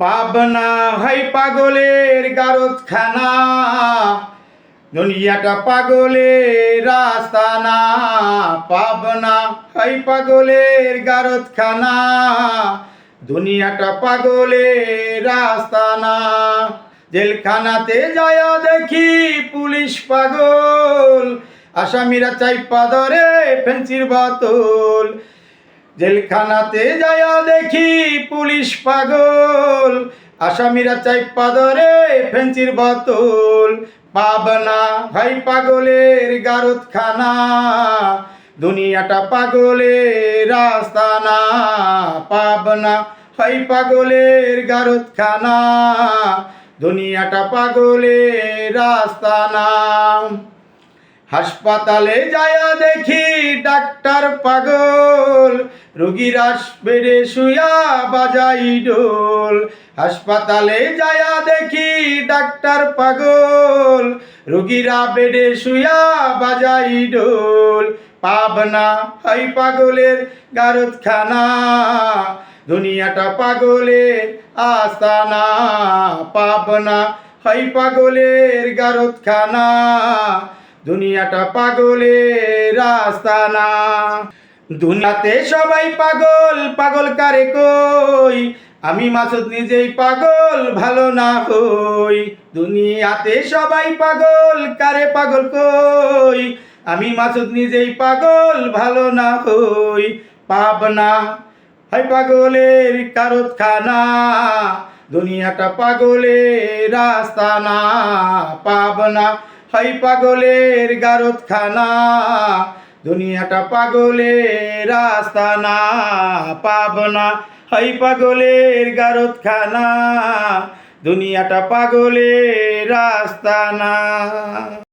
Pabna high পাগলের গারতখানা দুনিয়াটা পাগলের রাস্তানা, পাবনা হাই পাগলের গারতখানা দুনিয়াটা পাগলের রাস্তানা। জেলখানাতে যায় দেখি পুলিশ পাগল, আসামিরা চাইপা ধরে ফেন্সির বোতল। জেলখানাতে যায়া দেখি পুলিশ পাগল। আসামিরা চাইপা ধরে ফেঞ্চির বোতল। পাবনা ভাই পাগলের গারতখানা দুনিয়াটা পাগলের রাস্তানা পাবনা ভাই পাগলের গারতখানা দুনিয়াটা পাগলের রাস্তানা হাসপাতালে যায়া দেখি ডাক্তার পাগল। রুগীরা বেডে শুয়া বাজাই ডোল হাসপাতালে যায়া দেখি ডাক্তার পাগল। রুগীরা বেডে শুয়া বাজাই ডোল পাবনা, হাই পাগলের গারতখানা দুনিয়াটা পাগলের আস্তানা। পাবনা, হাই পাগলের গারতখানা দুনিয়াটা পাগলের রাস্তানা দুনিয়াতে সবাই পাগল পাগল কারে কই? আমি মাসুদ নিজেই পাগল, ভালো না হই। দুনিয়াতে সবাই পাগল, কারে পাগল কই? আমি মাসুদ নিজেই পাগল, ভালো না হই। পাবনা হাই পাগলের কারতখানা দুনিয়াটা পাগলের রাস্তানা পাবনা হাই পাগলের গারতখানা দুনিয়াটা পাগলের রাস্তানা পাবনা। হাই পাগলের গারতখানা দুনিয়াটা পাগলের রাস্তানা